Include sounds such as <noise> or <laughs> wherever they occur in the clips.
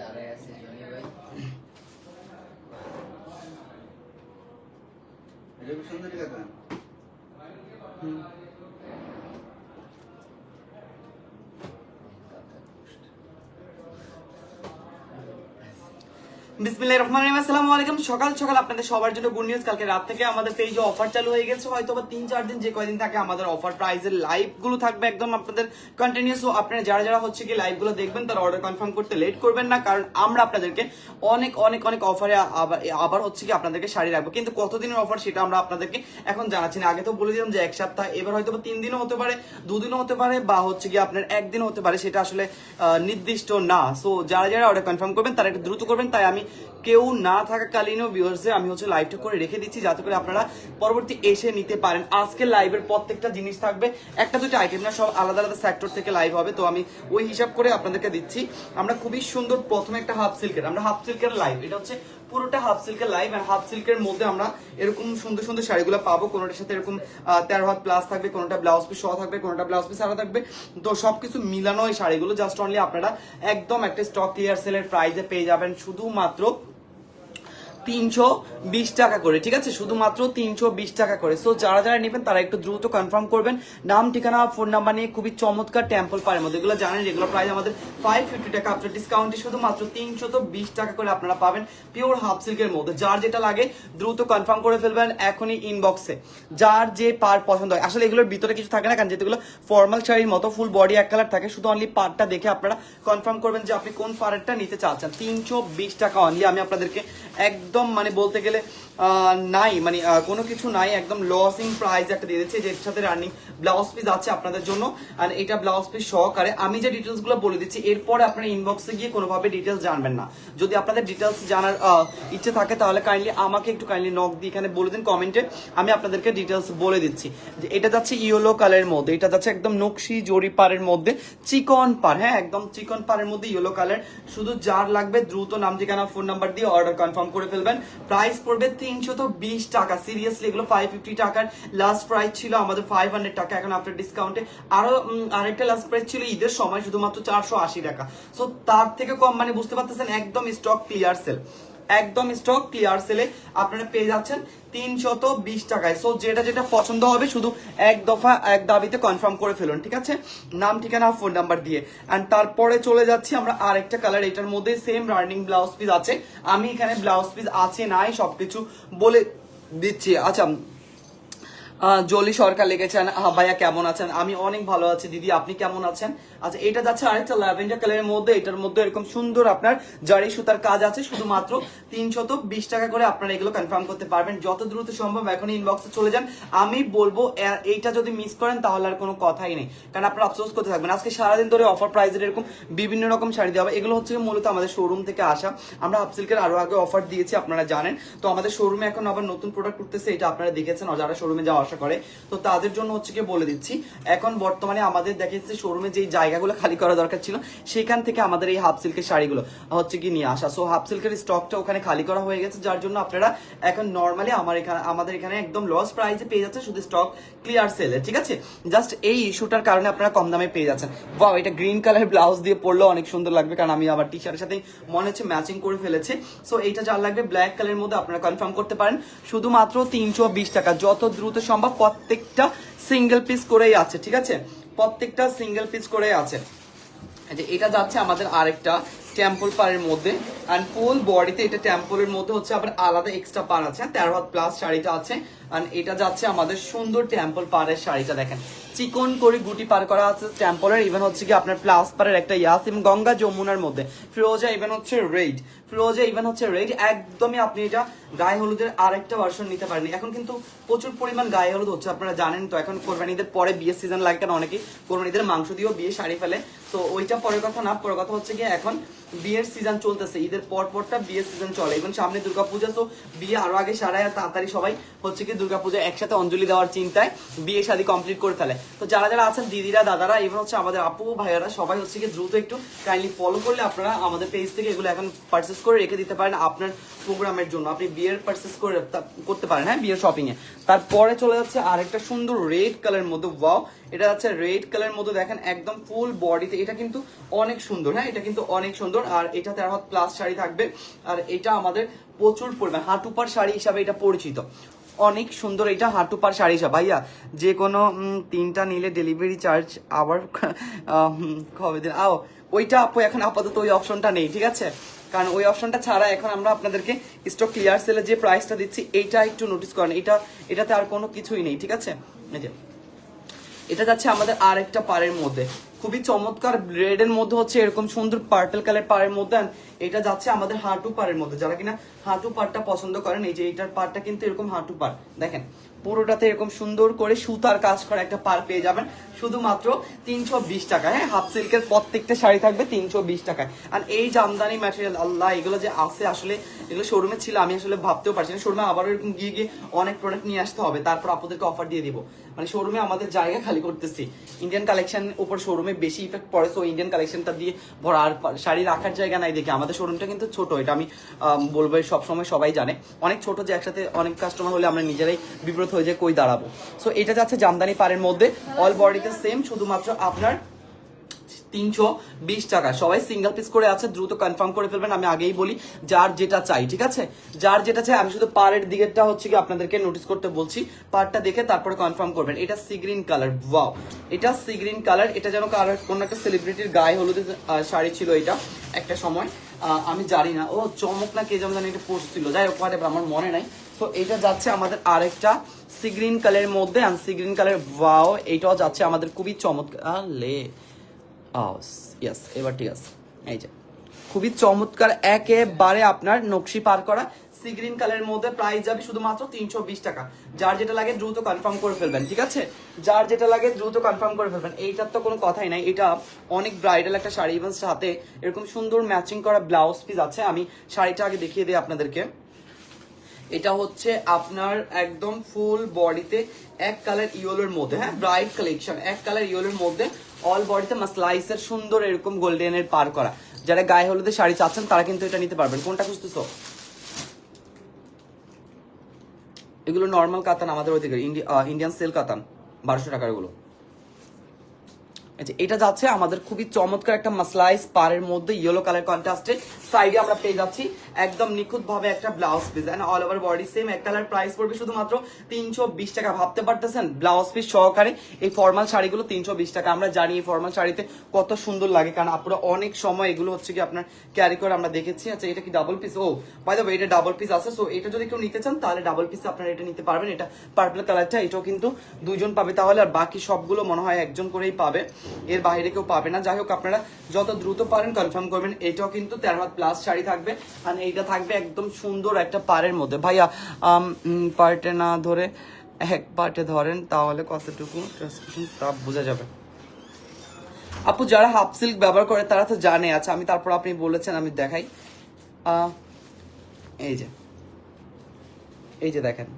দাঁড়ায় আছে জনি ভাই এটা কি কথা কাকা সকাল সকাল আপনাদের সবার জন্য কালকে রাত থেকে আমাদের অফার চালু হয়ে গেছে। হয়তো বা তিন, চার দিন যে কয়দিন থাকে আমাদের অফার প্রাইজের লাইভগুলো থাকবে একদম আপনাদের কন্টিনিউস আপনারা যারা যারা হচ্ছে কি লাইভগুলো দেখবেন, তারা অর্ডার কনফার্ম করতে লেট করবেন না, কারণ আমরা আপনাদেরকে অনেক অনেক অনেক অফারে আবার হচ্ছে আপনাদেরকে রাখব। কিন্তু অফার সেটা আমরা আপনাদেরকে এখন আগে তো বলে দিলাম যে এক সপ্তাহ, এবার হয়তো বা তিন দিনও হতে পারে, দুদিনও হতে পারে, বা হচ্ছে কি আপনার একদিনও হতে পারে, সেটা আসলে নির্দিষ্ট না। সো যারা যারা অর্ডার কনফার্ম করবেন, তারা একটু দ্রুত করবেন। তাই আমি কেউ না থাকাকালীনও ভিউয়ার্সে আমি হচ্ছে লাইভটা করে রেখে দিচ্ছি, যাতে করে আপনারা পরবর্তী এসে নিতে পারেন। আজকে লাইভের প্রত্যেকটা জিনিস থাকবে। একটা দুটো আইটেম না, সব আলাদা আলাদা সেক্টর থেকে লাইভ হবে। তো আমি ওই হিসাব করে আপনাদেরকে দিচ্ছি। আমরা খুবই সুন্দর প্রথমে একটা হাফ সিল্কের আমরা হাফ সিল্কের লাইভ এটা হচ্ছে পুরোটা হাফ সিল্কের লাইভ আর হাফ সিল্কের মধ্যে আমরা এরকম সুন্দর সুন্দর শাড়িগুলো পাবো। কোনোটার সাথে এরকম তেরো হাত প্লাস থাকবে, কোনোটা ব্লাউজ পিস সহ থাকবে, কোনোটা ব্লাউজ পিস আলাদা থাকবে। তো সব কিছু মিলানো এই শাড়িগুলো জাস্ট অনলি আপনারা একদম একটা স্টক ক্লিয়ার সেলের প্রাইজে পেয়ে যাবেন। শুধুমাত্র তিনশো বিশ টাকা করে, ঠিক আছে? শুধুমাত্র তিনশো বিশ টাকা করে। সো যারা যারা নেবেন, তারা একটু দ্রুত কনফার্ম করবেন। নাম, ঠিকানা ফোন নাম্বার নিয়ে খুবই চমৎকার টেম্পল পায়ের মধ্যে। এগুলো জানেন এগুলো প্রাইস আমাদের ফাইভ ফিফটি টাকা। আপনার ডিসকাউন্টে শুধুমাত্র তিনশো তো বিশ টাকা করে আপনারা পাবেন পিওর হাফ সিল্কের মধ্যে। যার যেটা লাগে, দ্রুত কনফার্ম করে ফেলবেন এখনই ইনবক্সে যার যে পার পছন্দ হয়। আসলে এগুলোর ভিতরে কিছু থাকে না, কারণ যেগুলো ফর্মাল শাড়ির মতো ফুল বডি এক কালার থাকে। শুধু অনলি পার্টটা দেখে আপনারা কনফার্ম করবেন যে আপনি কোন পার্টটা নিতে চাচ্ছেন। তিনশো বিশ টাকা অনলি আমি আপনাদেরকে একদম মানে বলতে গেলে নাই মানে কোনো কিছু নাই, একদম লসিং প্রাইস একটা দিয়ে দিচ্ছে, যেটার সাথে রানিং ব্লাউজ পিস আছে আপনাদের জন্য আর এটা ব্লাউজ পিস সহকারে আমি যে ডিটেলসগুলো বলে দিচ্ছি, এরপরে আপনারা ইনবক্সে গিয়ে কোনোভাবে ডিটেলস জানবেন না। যদি আপনাদের ডিটেলস জানার ইচ্ছে থাকে, তাহলে কাইন্ডলি আমাকে একটু কাইন্ডলি নক দিয়ে এখানে বলে দিন কমেন্টে আমি আপনাদেরকে ডিটেলস বলে দিচ্ছি। যে এটা যাচ্ছে ইয়েলো কালারের মধ্যে, এটা যাচ্ছে একদম নকশি জরি পাড়ের মধ্যে, চিকন পার হ্যাঁ একদম চিকন পাড়ের মধ্যে ইয়েলো কালার শুধু যার লাগবে দ্রুত নাম ঠিকানা ফোন নাম্বার দিয়ে অর্ডার কনফার্ম করে ফেলবেন। প্রাইস পড়বে তিনশো তো বিশ টাকা। সিরিয়াসলি এগুলো ফাইভ ফিফটি টাকার লাস্ট প্রাইস ছিল আমাদের ফাইভ হান্ড্রেড টাকা। এখন আপনার ডিসকাউন্টে আরও উম, আরেকটা লাস্ট প্রাইস ছিল ঈদের সময় শুধুমাত্র চারশো আশি টাকা। সো তার থেকে কম মানে বুঝতে পারতেছেন একদম স্টক ক্লিয়ার সেল একদম স্টক ক্লিয়ার সেলে আপনারা পেয়ে যাচ্ছেন তিনশত বিশ টাকায়। সো যেটা যেটা পছন্দ হবে শুধু এক দফা এক দাবিতে কনফার্ম করে ফেলুন ঠিক আছে? নাম ঠিকানা ফোন নাম্বার দিয়ে। অ্যান্ড তারপরে চলে যাচ্ছি আমরা আরেকটা কালার এটার মধ্যে সেম রানিং ব্লাউজ পিস আছে। আমি এখানে ব্লাউজ পিস আছে নাই সবকিছু বলে দিচ্ছি। আচ্ছা জলি সরকার লিখেছেন আহ, ভাইয়া কেমন আছেন? আমি অনেক ভালো আছি দিদি আপনি কেমন আছেন? আচ্ছা এটা যাচ্ছে আরেকটা ল্যাভেন্ডার কালারের মধ্যে, এটার মধ্যে এরকম সুন্দর আপনার জারি সুতার কাজ আছে, শুধুমাত্র তিনশত বিশ টাকা করে আপনারা এগুলো কনফার্ম করতে পারবেন। যত দ্রুত সম্ভব এখন ইনবক্সে চলে যান। আমি বলব এইটা যদি মিস করেন তাহলে আর কোনো কথাই নেই। কারণ আপনারা আফসোস করতে থাকবেন। আজকে সারাদিন ধরে অফার প্রাইজের এরকম বিভিন্ন রকম শাড়ি দেওয়া এগুলো হচ্ছে মূলত আমাদের শোরুম থেকে আসা। আমরা আপসিল্কের আরও আগে অফার দিয়েছি, আপনারা জানেন। তো আমাদের শোরুমে এখন আবার নতুন প্রোডাক্ট করতেছে এটা আপনারা দেখেছেন যারা শোরুমে যাওয়া আসা করে। তো তাদের জন্য হচ্ছে কি বলে দিচ্ছি, এখন বর্তমানে আমাদের দেখা যাচ্ছে শোরুমে যেই জায়গাগুলো খালি করা দরকার ছিল সেখান থেকে আমাদের এই হাফ সিল্কের শাড়িগুলো হচ্ছে কি নিয়ে আসা। সো হাফ সিল্কের স্টকটা ওখানে খালি করা হয়ে গেছে, যার জন্য আপনারা এখন নর্মালি আমার এখানে আমাদের এখানে একদম লস প্রাইসে পেয়ে যাচ্ছে শুধু স্টক ক্লিয়ার সেলে ঠিক আছে? জাস্ট এই ইস্যুটার কারণে আপনারা কম দামে পেয়ে যাচ্ছেন। বাহ এটা গ্রিন কালার ব্লাউজ দিয়ে পরলেও অনেক সুন্দর লাগবে, কারণ আমি আবার টি শার্টের সাথে মনে হচ্ছে ম্যাচিং করে ফেলেছে। সো এইটা যার লাগবে ব্ল্যাক কালারের মধ্যে আপনারা কনফার্ম করতে পারেন। শুধুমাত্র তিনশো বিশ টাকা, যত দ্রুত সম্ভব প্রত্যেকটা সিঙ্গেল পিস করেই আছে, ঠিক আছে? প্রত্যেকটা সিঙ্গেল পিস করে আছে। যে এটা যাচ্ছে আমাদের আরেকটা টেম্পল পারের মধ্যে। অ্যান্ড ফুল বডিতে এটা টেম্পলের মধ্যে হচ্ছে আবার আলাদা এক্সট্রা পার আছে। তেরো হাত প্লাস শাড়িটা আছে। অ্যান্ড এটা যাচ্ছে আমাদের সুন্দর টেম্পল পাড়ের শাড়িটা দেখেন। চিকন করে গুটি পার করা আছে টেম্পলের ইভেন হচ্ছে কি আপনার প্লাস পারের একটা ইয়াস এবং গঙ্গা যমুনার মধ্যে। ফিরোজা ইভেন হচ্ছে রেড ফিরোজা ইভেন হচ্ছে রেড একদমই আপনি এটা গায়ে হলুদের আরেকটা ভার্সন নিতে পারেন। এখন কিন্তু প্রচুর পরিমাণ গায়ে হলুদ হচ্ছে, আপনারা জানেন তো। এখন কোরবানিদের পরে বিয়ের সিজন লাগে কারণ অনেকেই কোরবানিদের মাংস দিয়েও বিয়ে শাড়ি ফেলে। তো ওইটা পরের কথা না, পরের কথা হচ্ছে কি এখন বিয়ের সিজন চলতেছে। ঈদের পর পরটা বিয়ের সিজন চলে। এবং সামনে দুর্গাপূজা তো বিয়ে আরও আগে সারায় তাড়াতাড়ি সবাই হচ্ছে কি দুর্গাপূজা একসাথে অঞ্জলি দেওয়ার চিন্তায় বিয়ে শাদী কমপ্লিট করে ফেলে। তো যারা যারা আছেন, দিদিরা, দাদারা এবং হচ্ছে আমাদের আপু, ভাইয়ারা, সবাই হচ্ছে কি দ্রুত একটু কাইন্ডলি ফলো করলে আপনারা আমাদের পেজ থেকে এগুলো এখন পার্চেস করে রেখে দিতে পারেন আপনার প্রোগ্রামের জন্য। আপনি বিয়ের পার্চেস করে করতে পারেন হ্যাঁ বিয়ের শপিং এ। তারপরে চলে যাচ্ছে আরেকটা সুন্দর রেড কালার মধ্যে ওয়াও এটা হচ্ছে রেড কালার মধ্যে দেখেন একদম ফুল বডিতে এটা কিন্তু অনেক সুন্দর হ্যাঁ এটা কিন্তু অনেক সুন্দর। আর এটা তেরো হাত প্লাস শাড়ি থাকবে। আর এটা আমাদের প্রচুর পরিমাণ হাঁটুপার শাড়ি হিসাবে এটা পরিচিত। অনেক সুন্দর, এটা হাঁটু পার শাড়ি হিসাব ভাইয়া যে কোনো তিনটা নিলে ডেলিভারি চার্জ আবার <laughs> কবে দিন। আও, ওইটা আপু এখন আপাতত ওই অপশনটা নেই, ঠিক আছে? কারণ ওই অপশনটা ছাড়া এখন আমরা আপনাদেরকে স্টক ক্লিয়ার সেলে যে প্রাইসটা দিচ্ছি এইটা একটু নোটিস করেন। এটা, এটাতে আর কোনো কিছুই নেই, ঠিক আছে? এটা যাচ্ছে আমাদের আর একটা পারের মধ্যে। খুবই চমৎকার রেড এর মধ্যে হচ্ছে এরকম সুন্দর পার্টেল কালার পাড়ের মধ্যে এটা যাচ্ছে আমাদের হাঁটু পাড়ের মধ্যে। যারা কিনা হাঁটু পাড়টা পছন্দ করেন, এই যে এইটার পাড়টা কিন্তু এরকম হাঁটু পাড়। দেখেন পুরোটাতে এরকম সুন্দর করে সুতার কাজ করা একটা পার পেয়ে যাবেন। শুধুমাত্র তিনশো বিশ টাকা হ্যাঁ হাফ সিল্কের প্রত্যেকটা শাড়ি থাকবে তিনশো বিশ টাকায়। আর এই জামদানি ম্যাটেরিয়াল আল্লাহ এগুলো যে আছে আসলে এগুলো শোরুমে ছিল আমি আসলে ভাবতেও পারছি না। শোরুমে আবারও এরকম গিয়ে গিয়ে অনেক প্রোডাক্ট নিয়ে আসতে হবে। তারপর আপনাদেরকে অফার দিয়ে দিব। মানে শোরুমে আমাদের জায়গা খালি করতেছি। ইন্ডিয়ান কালেকশন উপর শোরুমে বেশি ইফেক্ট পড়ে সো ইন্ডিয়ান কালেকশনটা দিয়ে ভরা আর শাড়ি রাখার জায়গা নাই দেখে। আমাদের শোরুমটা কিন্তু ছোট এটা আম, বলব সবসময় সবাই জানে। অনেক ছোট যে একসাথে অনেক কাস্টমার হলে আমরা নিজেরাই বিব্রত হয়ে যায় কই দাঁড়াবো। সো এটা যাচ্ছে জামদানি পাড়ের মধ্যে। অল বডিতে সেম শুধুমাত্র আপনার তিনশো বিশ টাকা সবাই সিঙ্গেল পিস করে আছে, দ্রুত কনফার্ম করে ফেলবেন, আমি আগেই বলি যার যেটা চাই, ঠিক আছে? যার যেটা চাই, আমি শুধু পাড়ের দিকেরটা হচ্ছে কি আপনাদেরকে নোটিস করতে বলছি। পাড়টা দেখে তারপরে কনফার্ম করবেন। এটা সি গ্রিন কালার ওয়াও এটা সি গ্রিন কালার এটা যেন কালার কোন একটা সেলিব্রিটির গায়ে হলুদের শাড়ি ছিল এটা একটা সময়। আমি জানি না। ও চমক না কে যেমন জানি এটা পড়ছিল যাই হোক আমার মনে নাই। তো এটা যাচ্ছে আমাদের আরেকটা সি গ্রিন কালারের মধ্যে আর সি গ্রিন কালার ওয়াও এইটাও যাচ্ছে আমাদের খুবই চমৎকার লে ইয়েস এবার ঠিক আছে। এই যে, খুবই চমৎকার, একেবারে আপনার নকশি পার করা সি গ্রিন কালারের মধ্যে প্রাইস যাবে শুধুমাত্র তিনশো বিশ টাকা। যার যেটা লাগে দ্রুত কনফার্ম করে ফেলবেন, ঠিক আছে? যার যেটা লাগে দ্রুত কনফার্ম করে ফেলবেন, এইটার তো কোনো কথাই নাই। এটা অনেক ব্রাইডাল একটা শাড়ি এবং সাথে এরকম সুন্দর ম্যাচিং করা ব্লাউজ পিস আছে। আমি শাড়িটা আগে দেখিয়ে দিই আপনাদেরকে। এটা হচ্ছে আপনার একদম ফুল বডিতে এক কালার ইয়েলোর মধ্যে হ্যাঁ ব্রাইট কালেকশন এক কালার ইয়েলোর মধ্যে অল বডিতে মাসলাইসের সুন্দর এরকম গোল্ডেনের পার করা। যারা গায়ে হলুদের শাড়ি চাচ্ছেন, তারা কিন্তু এটা নিতে পারবেন। কোনটা খুঁজতেছো? এগুলো নর্মাল কাতান আমাদের ওইদিকে ইন্ডিয়ান সেল কাতান, বারোশো টাকারগুলো আচ্ছা এটা যাচ্ছে আমাদের খুবই চমৎকার একটা মাসলাইস পারের মধ্যে ইয়েলো কালার কন্ট্রাস্টে সাইডে আমরা পেয়ে যাচ্ছি একদম নিখুঁত ভাবে একটা blouse piece all over body same এক কালার প্রাইস পড়বে শুধুমাত্র তিনশো বিশ টাকা। ভাবতে পারতেছেন? ব্লাউজ পিস সহকারে এই ফর্মাল শাড়িগুলো তিনশো বিশ টাকা। আমরা জানি এই ফর্মাল শাড়িতে কত সুন্দর লাগে, কারণ আপনারা অনেক সময় এগুলো হচ্ছে কি আপনার ক্যারি করে আমরা দেখেছি। আচ্ছা এটা কি double piece O by the এটা ডাবল পিস আছে। সো এটা যদি কেউ নিতে চান, তাহলে ডাবল পিস আপনারা এটা নিতে পারবেন। এটা পার্পল কালারটা এটাও কিন্তু দুজন পাবে তাহলে। আর বাকি সবগুলো মনে হয় একজন করেই পাবে। এর বাইরে কেউ পাবে না। যাই হোক, আপনারা যত দ্রুত পারেন কনফার্ম করবেন, এটাও কিন্তু তেরো হাত প্লাস শাড়ি থাকবে। আর এইটা থাকবে একদম সুন্দর একটা পাড়ের মধ্যে। ভাইয়া পার্টে না ধরে এক পার্টে ধরেন, তাহলে কতটুকু তা বোঝা যাবে। আপু, যারা হাফ সিল্ক ব্যবহার করে, তারা তো জানে আচ্ছা আমি তারপর আপনি বলেছেন, আমি দেখাই। এই যে এই যে দেখেন।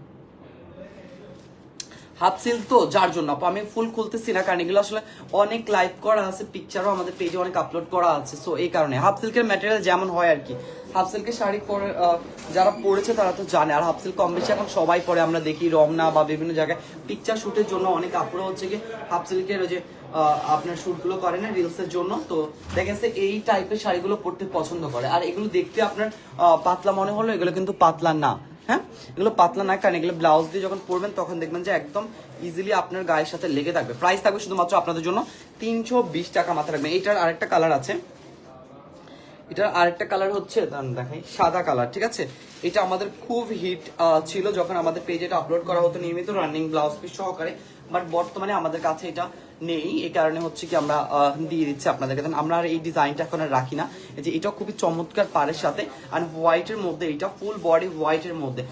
হাফ সিল্ক তো যার জন্য। আপু, আমি ফুল খুলতেছি না, কারণ এগুলো আসলে অনেক লাইভ করা আছে পিকচারও আমাদের পেজে অনেক আপলোড করা আছে সো এই কারণে। হাফ সিল্কের ম্যাটেরিয়াল যেমন হয় আর কি। হাফ সিল্কের শাড়ি পরে যারা পরেছে তারা তো জানে, আর হাফ সিল্ক কম বেশি এখন সবাই পরে, আমরা দেখি রমনা বা বিভিন্ন জায়গায় পিকচার শ্যুটের জন্য অনেক আপুরা হচ্ছে কি হাফ সিল্কের ওই যে আপনার শুটগুলো করে না রিলসের জন্য, তো দেখা যাচ্ছে এই টাইপের শাড়িগুলো পরতে পছন্দ করে। আর এগুলো দেখতে আপনার পাতলা মনে হলো এগুলো কিন্তু পাতলা না। হ্যাঁ? এগুলো পাতলা না কারণ এগুলো ব্লাউজ দিয়ে যখন পরবেন তখন দেখবেন যে একদম ইজিলি আপনার গায়ের সাথে লেগে থাকবে। প্রাইস থাকবে শুধুমাত্র আপনাদের জন্য তিনশো বিশ টাকা মাথা রাখবেন। এইটার আরেকটা কালার আছে। এটার আরেকটা কালার হচ্ছে দেখাই, সাদা কালার ঠিক আছে? এটা আমাদের খুব হিট ছিল যখন আমাদের পেজে এটা আপলোড করা হতো নিয়মিত রানিং ব্লাউজ পিস সহকারে। বাট বর্তমানে আমাদের কাছে এটা নেই এই কারণে হচ্ছে কি আমরা দিয়ে দিচ্ছি আপনাদেরকে। দেন আমরা আর এই ডিজাইনটা এখন আর রাখি না। যে এটা খুবই চমৎকার পাড়ের সাথে আর হোয়াইটের মধ্যে, এটা ফুল বডি হোয়াইটের মধ্যে।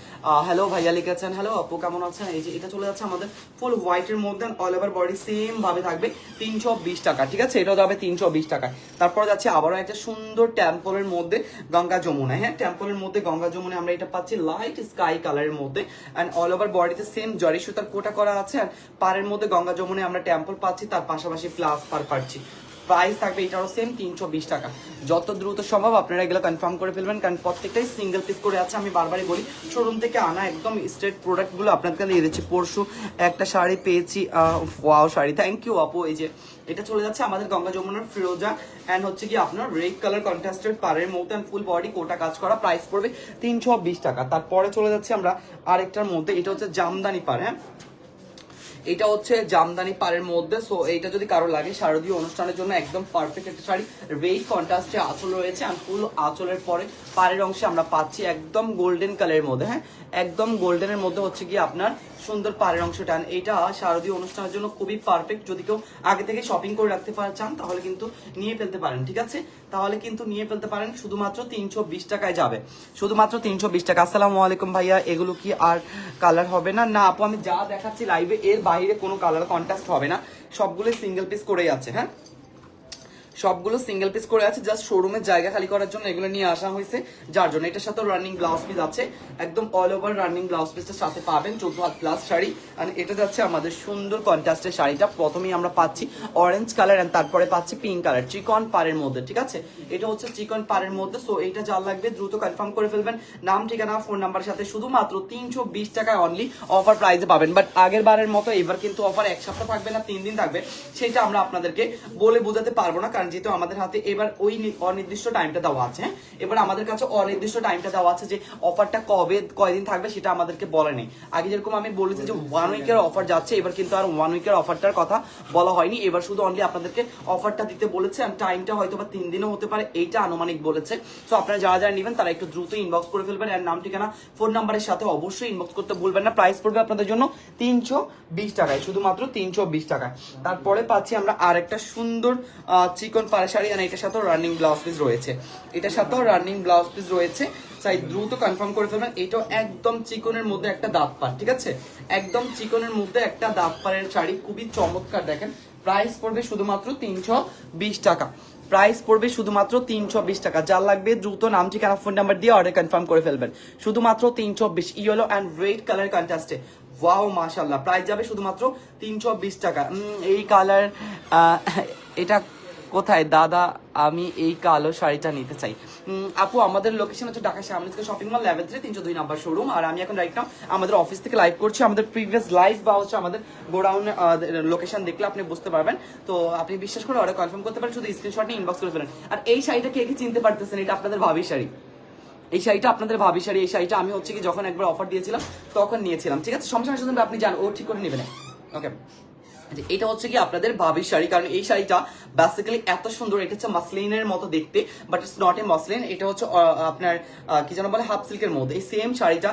হ্যালো ভাইয়া লিখেছেন হ্যালো আপু কেমন আছেন? এই যে এটা চলে যাচ্ছে আমাদের ফুল হোয়াইটের মধ্যে অল ওভার বডি সেম ভাবে থাকবে তিনশো বিশ টাকা, ঠিক আছে? এটাও যাবে তিনশো বিশ টাকায়। তারপর যাচ্ছে আবারও একটা সুন্দর টেম্পলের মধ্যে গঙ্গা যমুনা। হ্যাঁ টেম্পলের মধ্যে গঙ্গা যমুনা আমরা এটা পাচ্ছি লাইট স্কাই কালারের মধ্যে অ্যান্ড অল ওভার বডিতে সেম জরি সুতার কোটা করা আছে আর পাড়ের মধ্যে গঙ্গা যমুনে আমরা টেম্পল পাচ্ছি। তার পাশাপাশি প্লাস পার পাচ্ছি প্রাইস থাকবে এটারও সেম তিনশো বিশ টাকা। যত দ্রুত সম্ভব আপনারা এগুলো কনফার্ম করে ফেলবেন, কারণ প্রত্যেকটাই সিঙ্গেল পিস করে আছে, আমি বারবারই বলি শোরুম থেকে আনা একদম স্ট্রেট প্রোডাক্টগুলো আপনাদেরকে দিয়ে দিচ্ছি। পরশু একটা শাড়ি পেয়েছি ওয়াও শাড়ি। থ্যাংক ইউ আপু এই যে এটা চলে যাচ্ছে আমাদের গঙ্গা যমুনার ফিরোজা। অ্যান্ড হচ্ছে কি, আপনার রেড কালার কন্ট্রাস্টেড পাড়ের মধ্যে ফুল বডি কোটা কাজ করা প্রাইস পড়বে তিনশো বিশ টাকা। তারপরে চলে যাচ্ছে আমরা আরেকটার মধ্যে, এটা হচ্ছে জামদানি পাড় হ্যাঁ? এটা হচ্ছে জামদানি পাড়ের মধ্যে সো এইটা যদি কারও লাগে, শারদীয় অনুষ্ঠানের জন্য একদম পারফেক্ট একটা শাড়ি। রেড কন্ট্রাস্টে আঁচল রয়েছে আর ফুল আঁচলের পরে পাড়ের অংশে আমরা পাচ্ছি একদম গোল্ডেন কালারের মধ্যে হ্যাঁ? একদম গোল্ডেনের মধ্যে হচ্ছে কি আপনার সুন্দর পাড়ের অংশ টান। এইটা শারদীয় অনুষ্ঠানের জন্য খুবই পারফেক্ট যদি কেউ আগে থেকে শপিং করে রাখতে চান, তাহলে কিন্তু নিয়ে ফেলতে পারেন, ঠিক আছে? তাহলে কিন্তু নিয়ে ফেলতে পারেন। শুধুমাত্র তিনশো বিশ টাকায় যাবে। শুধুমাত্র তিনশো বিশ টাকা। আসসালামু আলাইকুম ভাইয়া, এগুলো কি আর কালার হবে না? না, আপু, আমি যা দেখাচ্ছি লাইভে এর বাইরে কোনো কালার কন্ট্রাস্ট হবে না। সবগুলো সিঙ্গেল পিস করেই আছে হ্যাঁ? সবগুলো সিঙ্গেল পিস করে আছে জাস্ট শোরুমের জায়গা খালি করার জন্য এগুলো নিয়ে আসা হয়েছে। যার জন্য এটার সাথে রানিং ব্লাউজ পিস আছে। একদম অল ওভার রানিং ব্লাউজ পিসটার সাথে পাবেন চোদ্দ হাত প্লাস শাড়ি। আর এটা যাচ্ছে আমাদের সুন্দর কন্ট্রাস্টের শাড়িটা। প্রথমেই আমরা পাচ্ছি অরেঞ্জ কালার এন্ড তারপরে পাচ্ছি পিঙ্ক কালার চিকন পাড়ের মধ্যে, ঠিক আছে? এটা হচ্ছে চিকন পাড়ের মধ্যে। সো এটা যা লাগবে দ্রুত কনফার্ম করে ফেলবেন। নাম, ঠিকানা ফোন নাম্বার সাথে শুধুমাত্র তিনশো বিশ টাকায় অনলি অফার প্রাইসে পাবেন। বাট আগের বারের মতো এবার কিন্তু অফার এক সপ্তাহ থাকবে না, তিন দিন থাকবে। সেটা আমরা আপনাদেরকে বলে বোঝাতে পারব না। কারণ যেহেতু আমাদের হাতে এবার ওই অনির্দিষ্ট টাইমটা দেওয়া আছে। এবার আমাদের কাছে অনির্দিষ্ট টাইমটা দেওয়া আছে যে অফারটা কবে, কয়দিন থাকবে সেটা আমাদেরকে বলে নেই। আগে যেরকম আমি বলেছি যে ওয়ান উইকের অফার যাচ্ছে, এবার কিন্তু আর ওয়ান উইকের অফারটার কথা বলা হয়নি। এবার শুধু অনলি আপনাদেরকে অফারটা দিতে বলেছে আর টাইমটা হয়তো বা তিন দিনও হতে পারে, এইটা আনুমানিক বলেছে। সো আপনারা যারা যারা নেবেন তারা একটু দ্রুত ইনবক্স করে ফেলবেন আর নাম, ঠিকানা ফোন নাম্বারের সাথে অবশ্যই ইনবক্স করতে ভুলবেন না। প্রাইস পড়বে আপনাদের জন্য তিনশো বিশ টাকায়, শুধুমাত্র তিনশো বিশ টাকায়। তারপরে পাচ্ছি আমরা আর একটা সুন্দর চিকন পাড়া শাড়ি আর এটার সাথেও রানিং ব্লাউজ পিস রয়েছে। এটার সাথেও রানিং ব্লাউজ পিস রয়েছে। চাই দ্রুত কনফার্ম করে ফেলবেন, এটাও একদম চিকনের মধ্যে একটা দাঁত পার ঠিক আছে? একদম চিকনের মধ্যে একটা দাঁত পাড়ের শাড়ি, খুবই চমৎকার, দেখেন। প্রাইস পড়বে শুধুমাত্র তিনশো বিশ টাকা। প্রাইস পড়বে শুধুমাত্র তিনশো বিশ টাকা। যার লাগবে দ্রুত নাম, ঠিকানা ফোন নাম্বার দিয়ে অর্ডার কনফার্ম করে ফেলবেন। শুধুমাত্র তিনশো বিশ ইয়েলো অ্যান্ড রেড কালার কন্ট্রাস্টে ওয়াও মাশাল্লাহ প্রাইস যাবে শুধুমাত্র তিনশো বিশ টাকা। এই কালার এটা কোথায়? দাদা, আমি এই কালো শাড়িটা নিতে চাই। আপু, আমাদের লোকেশন হচ্ছে ঢাকা সামনে শপিং মল লেভেল থ্রি তিনশো দুই নাম্বার শোরুম আর আমি এখন রাইট নাও আমাদের অফিস থেকে লাইভ করছি। আমাদের প্রিভিয়াস লাইভ বা হচ্ছে আমাদের গোডাউন লোকেশন দেখলে আপনি বুঝতে পারবেন। তো আপনি বিশ্বাস করে অর্ডার কনফার্ম করতে পারেন, শুধু স্ক্রিনশট নিয়ে ইনবক্স করে ফেলেন। আর এই শাড়িটা কে কে চিনতে পারতেছেন? এটা আপনাদের ভাবি শাড়ি। এই শাড়িটা আপনাদের ভাবি শাড়ি। এই শাড়িটা আমি হচ্ছে কি যখন একবার অফার দিয়েছিলাম, তখন নিয়েছিলাম। ঠিক আছে? সমস্যা আপনি যান, ও ঠিক করে নেবেন ওকে যে এটা হচ্ছে কি আপনাদের ভাবির শাড়ি, কারণ এই শাড়িটা বেসিক্যালি এত সুন্দর এটা হচ্ছে মাসলিনের মতো দেখতে but it's not a muslin, এটা হচ্ছে আপনার কি যেন বলে হাফ সিল্কের মধ্যে। এই সেম শাড়িটা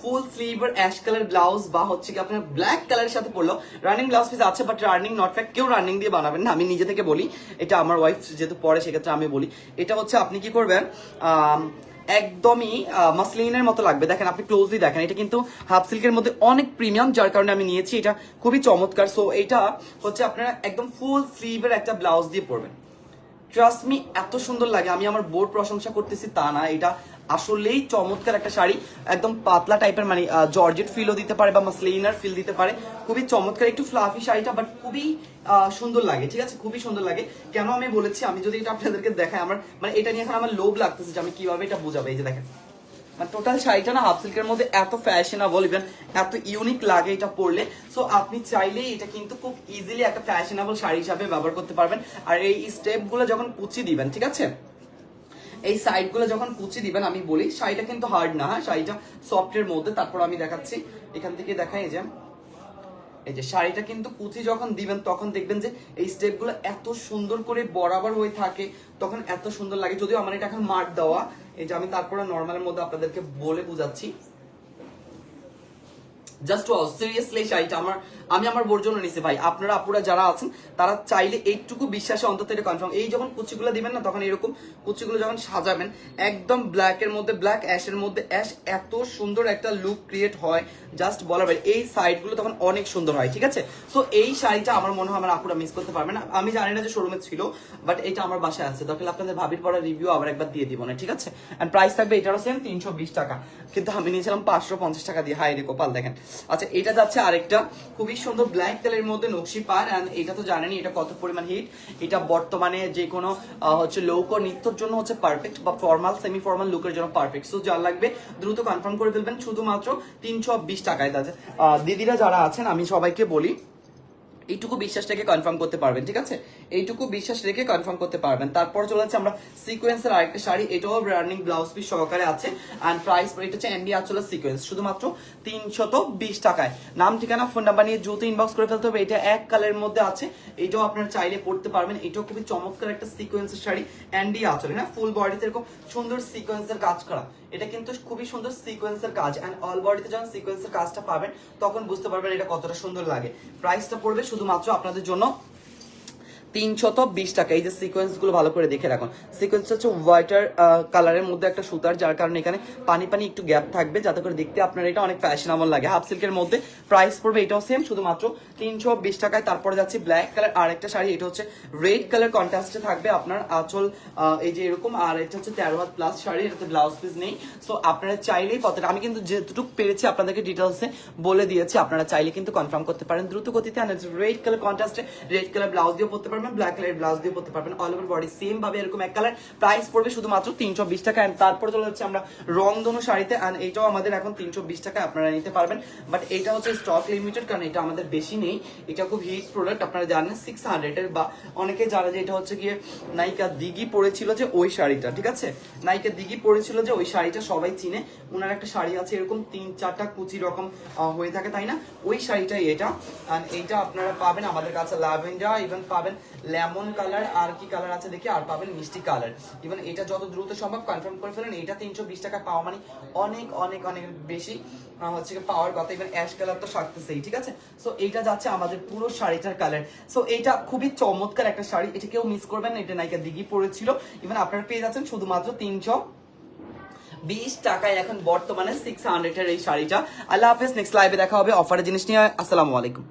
ফুল স্লিভের অ্যাশ কালার ব্লাউজ বা হচ্ছে কি আপনার ব্ল্যাক কালারের সাথে পড়ল রানিং ব্লাউজ পিস আছে বাট রানিং নট ফ্যাক্ট কেউ রানিং দিয়ে বানাবেন না। আমি নিজে থেকে বলি, এটা আমার ওয়াইফ যেহেতু পরে, সেক্ষেত্রে আমি বলি। এটা হচ্ছে, আপনি কি করবেন একদমই মাসলিনের মতো লাগবে। দেখেন, আপনি ক্লোজলি দেখেন, এটা কিন্তু হাফ সিল্কের মধ্যে অনেক প্রিমিয়াম যার কারণে আমি নিয়েছি। এটা খুবই চমৎকার। সো এটা হচ্ছে আপনারা একদম ফুল স্লিভের একটা ব্লাউজ দিয়ে পরবেন। ট্রাস্ট মি এত সুন্দর লাগে। আমি আমার বোর্ড প্রশংসা করতেছি তা না। এটা আসলেই চমৎকার একটা শাড়ি, একদম পাতলা টাইপের মানে জর্জেট ফিলও দিতে পারে বা মাসলিনার ফিল দিতে পারে। খুবই চমৎকার, একটু ফ্লাফি শাড়িটা বাট খুবই সুন্দর লাগে, ঠিক আছে? খুবই সুন্দর লাগে। কেন আমি বলেছি? আমি যদি এটা আপনাদেরকে দেখাই, আমার মানে এটা নিয়ে এখন আমার লোভ লাগতেছে যে আমি কীভাবে এটা বোঝাবো। এই যে দেখেন মানে টোটাল শাড়িটা না হাফ সিল্কের মধ্যে এত ফ্যাশনেবল ইভেন এত ইউনিক লাগে এটা পরলে। সো আপনি চাইলেই এটা কিন্তু খুব ইজিলি একটা ফ্যাশনেবল শাড়ি হিসাবে ব্যবহার করতে পারবেন। আর এই স্টেপগুলো যখন কুচি দিবেন, ঠিক আছে? এই সাইডগুলো যখন কুচি দিবেন, আমি বলি, শাড়িটা কিন্তু হার্ড না হ্যাঁ? শাড়িটা সফটের মধ্যে, তারপর আমি দেখাচ্ছি। এখান থেকে দেখাই যে, এই যে শাড়িটা কিন্তু কুচি যখন দিবেন, তখন দেখবেন যে এই স্টেপগুলো এত সুন্দর করে বরাবর হয়ে থাকে, তখন এত সুন্দর লাগে। যদিও আমার এটা এখন মার্ক দেওয়া, এই যে আমি তারপরে নর্মালের মধ্যে আপনাদেরকে বলে বুঝাচ্ছি। জাস্ট ওয়াও সিরিয়াসলি শাড়িটা আমার আমি আমার বোর জন্য নিছি ভাই। আপনারা, আপুরা যারা আছেন, তারা চাইলে এইটুকু বিশ্বাসে অন্তত এটা কনফার্ম এই যখন কুচিগুলো দিবেন না, তখন এরকম কুচিগুলো যখন সাজাবেন, একদম ব্ল্যাকের মধ্যে ব্ল্যাক অ্যাশের মধ্যে অ্যাশ এত সুন্দর একটা লুক ক্রিয়েট হয় জাস্ট বলার বাইরে। এই সাইডগুলো তখন অনেক সুন্দর হয়, ঠিক আছে? সো এই শাড়িটা আমার মনে হয় আমার আপুরা মিস করতে পারবে না। আমি জানি না যে শোরুমে ছিল বাট এটা আমার বাসায় আছে। দরকার আপনাদের ভাবির পরে রিভিউ আবার একবার দিয়ে দিব না, ঠিক আছে? এন্ড প্রাইস থাকবে, এটারও সেম তিনশো বিশ টাকা। কিন্তু আমি নিয়েছিলাম পাঁচশো পঞ্চাশ টাকা দিয়ে। হাই রে কপাল, দেখেন। আচ্ছা এটা যাচ্ছে আরেকটা খুবই সুন্দর ব্ল্যাক কালারের মধ্যে নকশি পার অ্যান্ড এটা তো জানেনি এটা কত পরিমাণ হিট এটা বর্তমানে যে কোনো হচ্ছে লৌক নৃত্যর জন্য হচ্ছে পারফেক্ট বা ফর্মাল সেমি ফর্মাল লুকের জন্য পারফেক্ট সো যার লাগবে দ্রুত কনফার্ম করে ফেলবেন। শুধুমাত্র তিনশো বিশ টাকায় দিদিরা যারা আছেন, আমি সবাইকে বলি এইটুকু বিশ্বাস রেখে কনফার্ম করতে পারবেন, ঠিক আছে? এইটুকু বিশ্বাস রেখে কনফার্ম করতে পারবেন। তারপর চলে যাচ্ছে আমরা সিকোয়েন্সের আরেকটা শাড়ি, এটাও রানিং ব্লাউজ পিস সহকারে আছে। অ্যান্ড প্রাইস এটা হচ্ছে এনডি আচলের সিকোয়েন্স শুধুমাত্র তিনশত বিশ টাকায়। নাম, ঠিকানা ফোন নাম্বার নিয়ে দ্রুত ইনবক্স করে ফেলতে হবে। এটা এক কালারের মধ্যে আছে। এটাও আপনারা চাইলে পড়তে পারবেন। এটাও খুবই চমৎকার একটা সিকোয়েন্সের শাড়ি অ্যান্ডি আচলে না ফুল বডিতে এরকম সুন্দর সিকোয়েন্সের কাজ করা। এটা কিন্তু খুবই সুন্দর সিকোয়েন্সের কাজ অ্যান্ড অল বডিতে যখন সিকোয়েন্সের কাজটা পাবেন, তখন বুঝতে পারবেন এটা কতটা সুন্দর লাগে। প্রাইসটা পড়বে শুধুমাত্র আপনাদের জন্য তিনশত বিশ টাকা। এই যে সিকোয়েন্সগুলো ভালো করে দেখে রাখুন। সিকোয়েন্স হচ্ছে হোয়াইটার কালারের মধ্যে একটা সুতার, যার কারণে এখানে পানি পানি একটু গ্যাপ থাকবে, যাতে করে দেখতে আপনার এটা অনেক ফ্যাশনেবল লাগে। হাফ সিল্কের মধ্যে প্রাইস পড়বে এটাও সেম শুধুমাত্র তিনশো বিশ টাকায়। তারপরে যাচ্ছে ব্ল্যাক কালার আর একটা শাড়ি, এটা হচ্ছে রেড কালার কন্ট্রাস্টে থাকবে আপনার আঁচল এই যে এরকম, আর এটা হচ্ছে তেরো হাত প্লাস শাড়ি, এটাতে ব্লাউজ পিস নেই। সো আপনারা চাইলেই কতটা আমি কিন্তু যেটুকু পেরেছি আপনাদেরকে ডিটেলসে বলে দিয়েছি, আপনারা চাইলে কিন্তু কনফার্ম করতে পারেন দ্রুত গতিতে। রেড কালার কন্ট্রাস্টে রেড কালার ব্লাউজ দিয়ে পড়তে পারবেন ব্ল্যাক কালার ব্লাউজ দিয়ে পড়তে পারবেন অল ওভার বডি সেম ভাবে এরকম এক কালার প্রাইস পড়বে শুধুমাত্র তিনশো বিশ টাকা and তারপরে চলে যাচ্ছে আমরা রংধনু শাড়িতে and এইটাও আমাদের এখন তিনশো বিশ টাকা আপনারা নিতে পারবেন বাট এটা হচ্ছে স্টক লিমিটেড কারণ এটা আমাদের বেশি নেই, এটা খুব হিট প্রোডাক্ট আপনারা জানেন সিক্স হান্ড্রেডের বা অনেকে জানে যে এটা হচ্ছে গিয়ে নায়িকা দিঘি পরেছিল যে ওই শাড়িটা, ঠিক আছে? নায়িকা দিঘি পরেছিল যে ওই শাড়িটা সবাই চিনে ওনার একটা শাড়ি আছে এরকম তিন চারটা কুচি রকম হয়ে থাকে, তাই না? ওই শাড়িটাই এটা আর এইটা আপনারা পাবেন, আমাদের কাছে ল্যাভেন্ডার ইভেন পাবেন লেমন কালার আর কি কালার আছে দেখি, আর পাবেন মিষ্টি কালার। ইভেন এটা যত দ্রুত সম্ভব কনফার্ম করে ফেলেন, এটা তিনশো বিশ টাকা পাওয়া মানে অনেক অনেক অনেক বেশি হচ্ছে পাওয়ার কথা। ইভেন অ্যাশ কালার তো থাকতেছেই ঠিক আছে? সো এইটা যাচ্ছে আমাদের পুরো শাড়িটার কালার সো এইটা খুবই চমৎকার একটা শাড়ি। এটা কেউ মিস করবেন এটা নায়িকা দিঘি পড়েছিল। ইভেন আপনারা পেয়ে যাচ্ছেন শুধুমাত্র তিনশো বিশ টাকায় এখন বর্তমানে সিক্স হান্ড্রেডের এই শাড়িটা। আল্লাহ হাফেজ নেক্সট লাইভে দেখা হবে অফারের জিনিস নিয়ে। আসসালামু আলাইকুম।